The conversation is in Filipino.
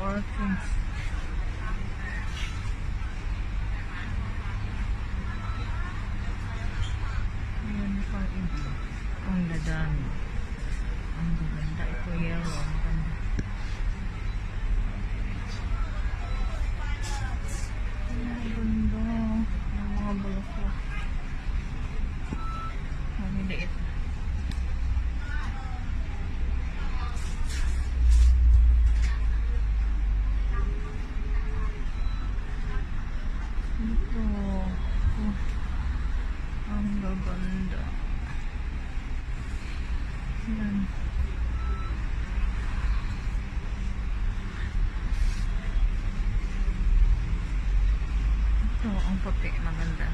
Yan, orchids. Yan pa iba. Ang dadami. Ang gaganda. Ito yellow. Ang ganda. Ang ganda. Ang mga bulaklak. Ang liit. Ito. Oh. Ang gaganda. Yan. Ito, ang puti. Maganda.